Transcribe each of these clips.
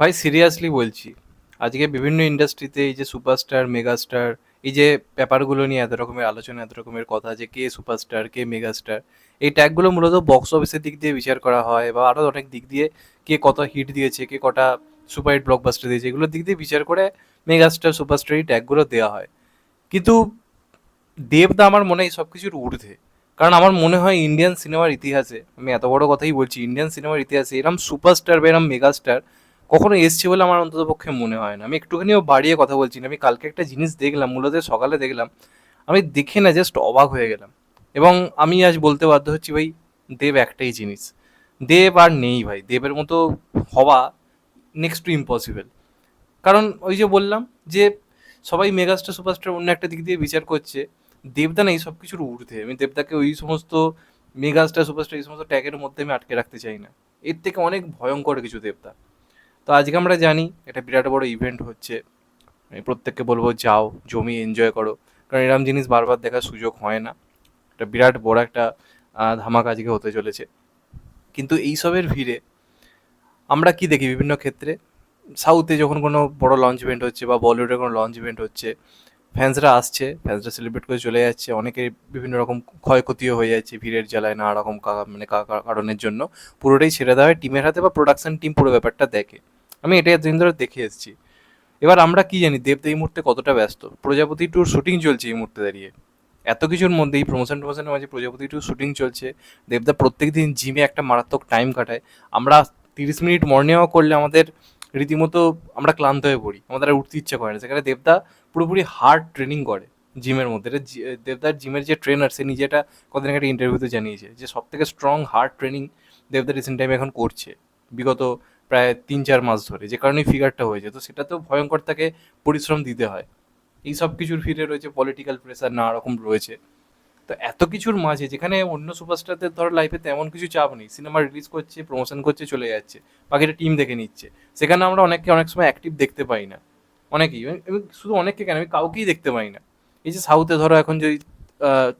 ভাই সিরিয়াসলি বলছি, আজকে বিভিন্ন ইন্ডাস্ট্রিতে এই যে সুপারস্টার মেগাস্টার এই যে ব্যাপারগুলো নিয়ে এত রকমের আলোচনা, এত রকমের কথা যে কে সুপারস্টার কে মেগাস্টার এই ট্যাগগুলো মূলত বক্স অফিসের দিক দিয়ে বিচার করা হয় বা আরও অনেক দিক দিয়ে কে কত হিট দিয়েছে, কে কটা সুপার হিট ব্লকবাস্টার দিয়েছে, এগুলোর দিক দিয়ে বিচার করে মেগাস্টার সুপারস্টার এই ট্যাগগুলো দেওয়া হয়। কিন্তু দেবদা আমার মনে হয় সব কিছুর ঊর্ধ্বে। কারণ আমার মনে হয় ইন্ডিয়ান সিনেমার ইতিহাসে, আমি এত বড় কথাই বলছি ইন্ডিয়ান সিনেমার ইতিহাসে এরম সুপারস্টার বা এরম মেগাস্টার কখনো এসছে বলে আমার অন্তত পক্ষে মনে হয় না। আমি একটুখানিও বাড়িয়ে কথা বলছি না। আমি কালকে একটা জিনিস দেখলাম, মূলত সকালে দেখলাম। আমি দেখে না জাস্ট অবাক হয়ে গেলাম। এবং আমি আজ বলতে বাধ্য হচ্ছি, ভাই, দেব একটাই জিনিস। দেব আর নেই, ভাই। দেবের মতো হওয়া নেক্সট টু ইম্পসিবল কারণ ওই যে বললাম যে, সবাই মেগাস্টার সুপারস্টার অন্য একটা দিক দিয়ে বিচার করছে। দেবদা না এই সব কিছুর ঊর্ধ্বে। আমি দেবদাকে ওই সমস্ত মেগাস্টার সুপারস্টার এই সমস্ত ট্যাগের মধ্যে আমি আটকে রাখতে চাই না। এর থেকে অনেক ভয়ঙ্কর কিছু দেবদা। তো আজকে আমরা জানি এটা বিরাট বড় ইভেন্ট হচ্ছে। প্রত্যেককে বলব যাও, জমি এনজয় করো। কারণ এরকম জিনিস বারবার দেখার সুযোগ হয় না। এটা বিরাট বড় একটা ধামাকা আজকে হতে চলেছে। কিন্তু এইসবের ভিড়ে আমরা কি দেখি বিভিন্ন ক্ষেত্রে? সাউথে যখন কোনো বড় লঞ্চ ইভেন্ট হচ্ছে বা বলিউডে কোনো লঞ্চ ইভেন্ট হচ্ছে ফ্যান্সরা আসছে ফ্যান্সরা সেলিব্রেট করে চলে যাচ্ছে। অনেকের বিভিন্ন রকম ক্ষয়ক্ষতিও হয়ে যাচ্ছে ভিড়ের জ্বালায় নানা রকম মানে কারণের জন্য। পুরোটাই ছেড়ে দেওয়া হয়। টিমের হাতে বা প্রোডাকশন টিম পুরো ব্যাপারটা দেখে। আমি এটাই এতদিন ধরে দেখে এসেছি। এবার আমরা কি জানি দেব এই মুহূর্তে কতটা ব্যস্ত? প্রজাপতি টুর শুটিং চলছে এই মুহূর্তে দাঁড়িয়ে। এত কিছুর মধ্যে এই প্রমোশন টমোশনের মাঝে প্রজাপতি টু শুটিং চলছে। দেবদা প্রত্যেক দিন জিমে একটা মারাত্মক টাইম কাটায়। আমরা তিরিশ মিনিট মর্নিং করলে আমাদের রীতিমতো আমরা ক্লান্ত হয়ে পড়ি, আমাদের উঠতে ইচ্ছে করে না। সেখানে দেবদা পুরোপুরি হার্ড ট্রেনিং করে জিমের মধ্যে। এটা দেবদার জিমের যে ট্রেনার সে নিজে এটা কদিন একটা ইন্টারভিউতে জানিয়েছে যে সব থেকে স্ট্রং হার্ড ট্রেনিং দেবদা রিসেন্ট টাইমে এখন করছে। বিগত প্রায় তিন চার মাস ধরে, যে কারণে ফিগারটা হয়েছে। তো সেটা তো ভয়ঙ্কর তাকে পরিশ্রম দিতে হয়। এই সব কিছুর ফিরে রয়েছে পলিটিক্যাল প্রেসার নানা রকম রয়েছে। তো এত কিছুর মাঝে, যেখানে অন্য সুপারস্টারদের ধর লাইফে তেমন কিছু চাপ নেই। সিনেমা রিলিজ করছে প্রমোশন করছে, চলে যাচ্ছে, বাকিটা টিম দেখে নিচ্ছে। সেখানে আমরা অনেককে অনেক সময় অ্যাক্টিভ দেখতে পাই না। অনেকেই শুধু অনেককে কেন, আমি কাউকেই দেখতে পাই না। এই যে সাউথে ধরো এখন যদি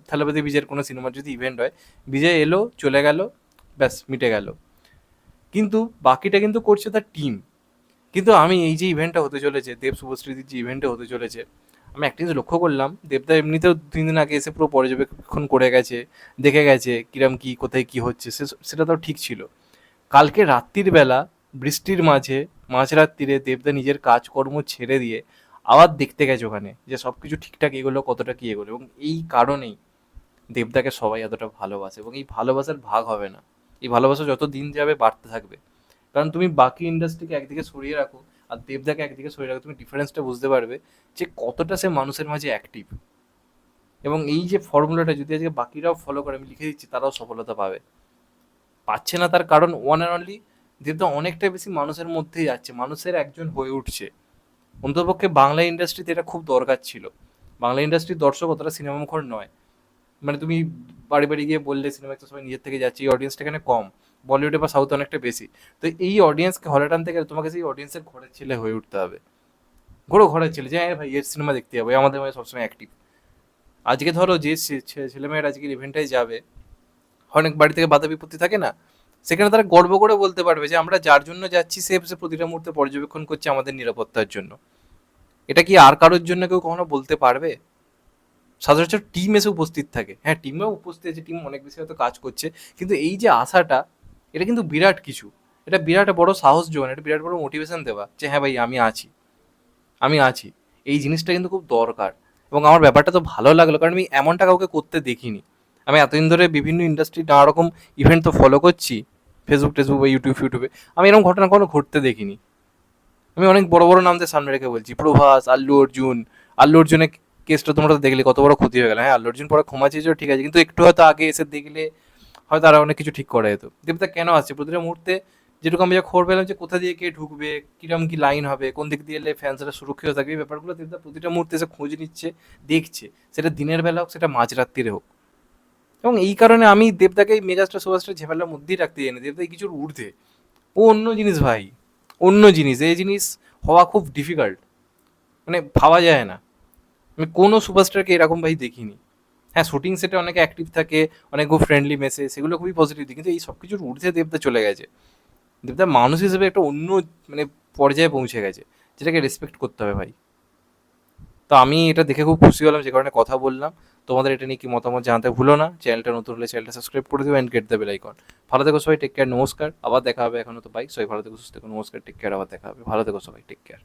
থালাপতি বিজয়ের কোনো সিনেমার যদি ইভেন্ট হয় বিজয় এলো, চলে গেল, ব্যাস, মিটে গেল। কিন্তু বাকিটা কিন্তু করছে তার টিম কিন্তু আমি এই যে ইভেন্টটা হতে চলেছে দেব শুভশ্রীতির যে ইভেন্টটা হতে চলেছে আমি একটা জিনিস লক্ষ্য করলাম, দেবদা এমনিতেও তিন দিন আগে এসে পুরো পর্যবেক্ষণ করে গেছে, দেখে গেছে কিরম কি, কোথায় কি হচ্ছে সেটা তো ঠিক ছিল। কালকে রাত্রির বেলা বৃষ্টির মাঝে মাঝরাত্রিরে দেবদা নিজের কাজকর্ম ছেড়ে দিয়ে আবার দেখতে গেছে ওখানে, যে সব কিছু ঠিকঠাক এগোলো, কতটা কি এগোলো এবং এই কারণেই দেবদাকে সবাই এতটা ভালোবাসে এবং এই ভালোবাসার ভাগ হবে না। এই ভালোবাসা যত দিন যাবে বাড়তে থাকবে। কারণ তুমি বাকি ইন্ডাস্ট্রিকে একদিকে সরিয়ে রাখো আর দেবদাকে একদিকে সরিয়ে রাখো, তুমি ডিফারেন্সটা বুঝতে পারবে যে কতটা সে মানুষের মাঝে অ্যাক্টিভ এবং এই যে ফর্মুলাটা যদি আজকে বাকিরাও ফলো করে, আমি লিখে দিচ্ছি, তারাও সফলতা পাবে। পাচ্ছে না তার কারণ ওয়ান অ্যান্ড অনলি দেবদা অনেকটা বেশি মানুষের মধ্যেই যাচ্ছে, মানুষের একজন হয়ে উঠছে। অন্ততপক্ষে বাংলা ইন্ডাস্ট্রিতে এটা খুব দরকার ছিল। বাংলা ইন্ডাস্ট্রির দর্শক অতটা সিনেমা মুখর নয়। মানে তুমি বাড়ি বাড়ি গিয়ে বললে সিনেমা একটা সবাই নিজের থেকে যাচ্ছে, এই অডিয়েন্সটা এখানে কম। বলিউডে বা সাউথে অনেকটা বেশি। তো এই অডিয়েন্সকে হলে টানতে গেলে তোমাকে সেই অডিয়েন্সের ঘরের ছেলে হয়ে উঠতে হবে। ঘোরো ঘরের ছেলে, যে হ্যাঁ ভাই, এর সিনেমা দেখতে যাব আমাদের মাঝে সবসময় অ্যাক্টিভ আজকে ধরো যে ছেলেমেয়েরা আজকের ইভেন্টটায় যাবে, অনেক বাড়ি থেকে বাধা বিপত্তি থাকে না? সেখানে তারা গর্ব করে বলতে পারবে যে আমরা যার জন্য যাচ্ছি, সে প্রতিটা মুহূর্তে পর্যবেক্ষণ করছে আমাদের নিরাপত্তার জন্য। এটা কি আর কারোর জন্য কেউ কখনো বলতে পারবে? সচরাচর টিম এসে উপস্থিত থাকে। হ্যাঁ টিমেও উপস্থিত আছে টিম অনেক বেশি হয়তো কাজ করছে, কিন্তু এই যে আশাটা এটা কিন্তু বিরাট কিছু। এটা বিরাট বড় সাহস যোগান এটা বিরাট বড় মোটিভেশন দেওয়া যে হ্যাঁ ভাই, আমি আছি। আমি আছি। এই জিনিসটা কিন্তু খুব দরকার। এবং আমার ব্যাপারটা তো ভালো লাগল, কারণ আমি এমনটা কাউকে করতে দেখিনি। আমি এতদিন ধরে বিভিন্ন ইন্ডাস্ট্রি নানা রকম ইভেন্ট তো ফলো করছি ফেসবুক টেসবুক বা ইউটিউব ফিউটিউবে আমি এরকম ঘটনা কোনো ঘটতে দেখিনি। আমি অনেক বড় বড় নামদের সামনে রেখে বলছি, প্রভাস, আল্লু অর্জুন। আল্লু অর্জুনের কেসটা তোমরা তো দেখলে, কত বড় ক্ষতি হয়ে গেল। হ্যাঁ আল্লু অর্জুন পরে ক্ষমা চেয়েছো ঠিক আছে। কিন্তু একটু হয়তো আগে এসে দেখলে হয়তো আরও অনেক কিছু ঠিক করা। যেত দেবতা কেন আছে প্রতিটা মুহূর্তে যেটুকু আমি যা খবর পেলাম যে কোথা দিয়ে কে ঢুকবে, কিরম কি লাইন হবে, কোন দিক দিয়ে এলে ফ্যান্সরা সুরক্ষিত থাকবে, এই ব্যাপারগুলো দেবদা প্রতিটা মুহূর্তে এসে খোঁজ নিচ্ছে, দেখছে। সেটা দিনের বেলা হোক, সেটা মাঝরাত্রিরে হোক। এবং এই কারণে আমি দেবদাকে এই মেগাস্টার সুপারস্টার ঝেমেলার মধ্যেই রাখতে জানি দেবদা এই কিছুর ঊর্ধ্বে। ও অন্য জিনিস ভাই, অন্য জিনিস। এই জিনিস হওয়া খুব ডিফিকাল্ট মানে ভাবা যায় না। আমি কোনো সুপারস্টারকে এরকম ভাই দেখিনি। হ্যাঁ শুটিং সেটে অনেকে অ্যাক্টিভ থাকে, অনেক খুব ফ্রেন্ডলি মেসে সেগুলো খুবই পজিটিভ দিক। কিন্তু এই সব কিছুর ঊর্ধ্বে দেবদা চলে গেছে। দেবদা মানুষ হিসেবে একটা অন্য মানে পর্যায়ে পৌঁছে গেছে, যেটাকে রেসপেক্ট করতে হবে ভাই। তো আমি এটা দেখে খুব খুশি হলাম, যে কারণে কথা বললাম। তোমাদের এটা নিয়ে কি মতামত জানাতে ভুলো না। চ্যানেলটা নতুন হলে চ্যানেলটা সাবস্ক্রাইব করে দেবে অ্যান্ড গেট দেবে লাইকন ভালো থেকো সবাই টেক কেয়ার নমস্কার। আবার দেখা হবে এখনও তো বাইক সবাই ভালো থেকো, সুস্থ থেকো, নমস্কার টেক কেয়ার আবার দেখা হবে। ভালো থেকো সবাই টেক কেয়ার